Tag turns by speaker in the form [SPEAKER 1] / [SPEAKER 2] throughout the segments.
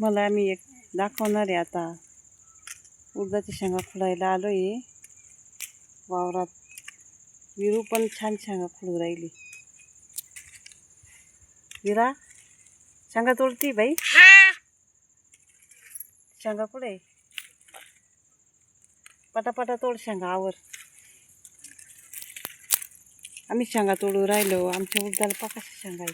[SPEAKER 1] मला मी एक दाखवणार आहे आता. उडदाच्या शेंगा खुडायला आलो आहे वावरात विरू पण छान शेंगा खुडू राहिली. विरा शेंगा तोडती बाई? शेंगा कुठे? पटापटा तोड शेंगा आवर. आम्ही शेंगा तोडू राहिलो. आमच्या उडदाला पाकाशा शेंगा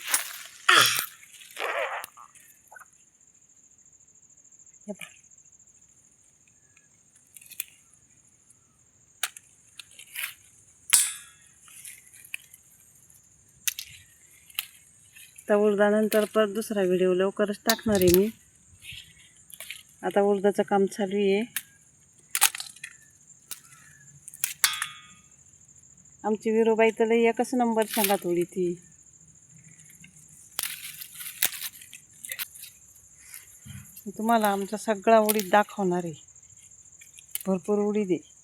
[SPEAKER 1] हे पहा. आता उडदानंतर परत दुसरा व्हिडिओ लवकरच टाकणार आहे मी. आता उडदाचं काम चालू आहे. आमची विरोबाई तर लई एकच नंबर सांगा थोडी ती. तुम्हाला आमचा सगळा उडीद दाखवणार आहे. भरपूर उडीद आहे.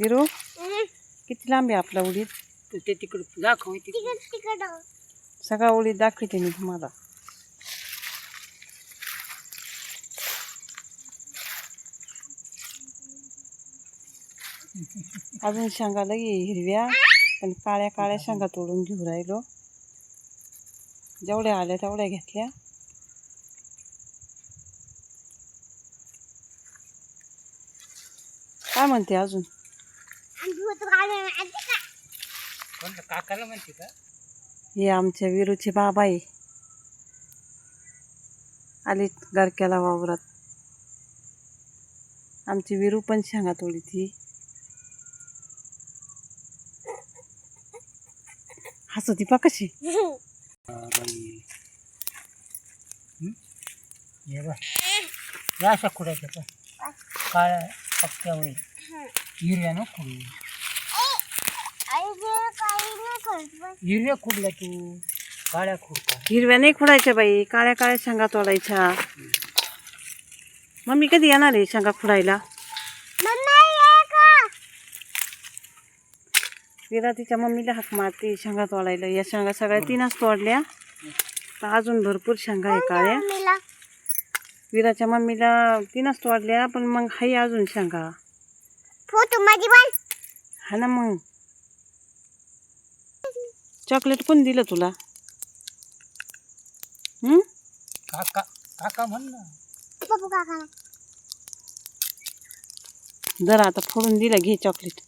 [SPEAKER 1] विरू किती लांब आहे आपला उडीद?
[SPEAKER 2] ते तिकडं दाखव
[SPEAKER 1] सगळा उडीद दाखवते मी तुम्हाला. अजून शेंगा लगे हिरव्या पण काळ्या काळ्या शेंगा तोडून घेऊ राहिलो. जेवढ्या आल्या तेवढ्या घेतल्या. काय म्हणते अजून?
[SPEAKER 2] कोणतं? काकाला म्हणते का?
[SPEAKER 1] हे आमच्या विरूचे बाबा आहे. आली गारक्याला वावरात. आमची विरू पण शेंगा तोडी ती. हसती पा कशी.
[SPEAKER 2] हे या अशा खुडायच्या का काळ्या पक्क्या होईल हिरव्या न खुडू हिरव्या खुडल्या तू. काळ्या खुड का
[SPEAKER 1] हिरव्या नाही खुडायच्या बाई. काळ्या काळ्या शेंगा तोडायच्या. मम्मी कधी येणार आहे शेंगा खुडायला? विरा तिच्या मम्मीला हाक मारते शेंगा तोडायला. या शेंगा सगळ्या तीनच तोडल्या. तर अजून भरपूर शेंगा आहे काळ्या. विराच्या मम्मीला तीनच तोडल्या पण मग हाय अजून शेंगा
[SPEAKER 3] फोटो माझी बाल
[SPEAKER 1] हा ना मग. चॉकलेट कोण दिलं तुला? हं?
[SPEAKER 2] काका काका म्हण ना.
[SPEAKER 3] पप्पू काका
[SPEAKER 1] जरा आता फोडून दिलं घे चॉकलेट.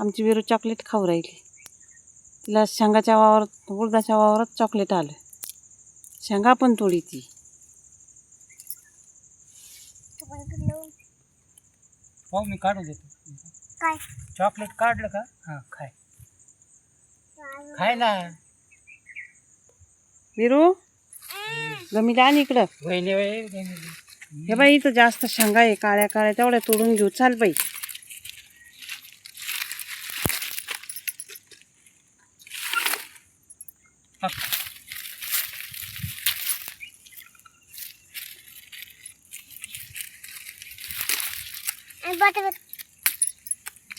[SPEAKER 1] आमची विरू चॉकलेट खाऊ राहिली. तिला शेंगाच्या वावरात उडदाच्या वावरात चॉकलेट आलं. शेंगा पण तोडी ती.
[SPEAKER 2] पाहू मी काढू देतो.
[SPEAKER 3] काय?
[SPEAKER 2] चॉकलेट काढलं का? हां खाय. खाय ना.
[SPEAKER 1] विरू गमीला आण इकडं.
[SPEAKER 2] वहिनी वहिनी.
[SPEAKER 1] हे बाई इथं जास्त शेंगा आहे काळ्या काळ्या. तेवढ्या तोडून घेऊ. चाल बाई.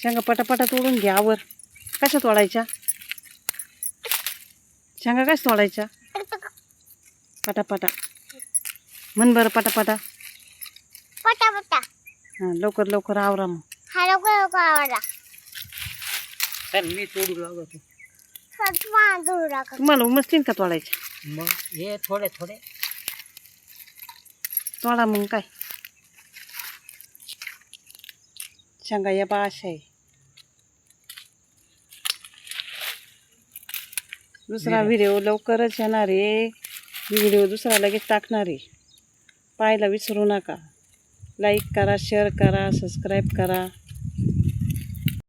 [SPEAKER 1] शेंगा पटापटा. तोडून घ्या आवर. कशा तोडायच्या? शेंगा कशा तोडायच्या? पटापटा. म्हण बरं पटापटा.
[SPEAKER 3] पटा पटा
[SPEAKER 1] हां लवकर लवकर आवरा मग.
[SPEAKER 3] हा लवकर लवकर आवडला
[SPEAKER 2] चल मी तोडू लागतो.
[SPEAKER 1] तुम्हाला उमसतील का तोडायच्या
[SPEAKER 2] मग हे थोडे थोडे.
[SPEAKER 1] तोडा मग काय? शेंगा या बा अशा आहे दुसरा व्हिडिओ लवकरच येणार आहे. व्हिडिओ दुसरा लगेच टाकणार आहे. पाहायला विसरू नका. लाईक करा शेअर करा सबस्क्राईब करा.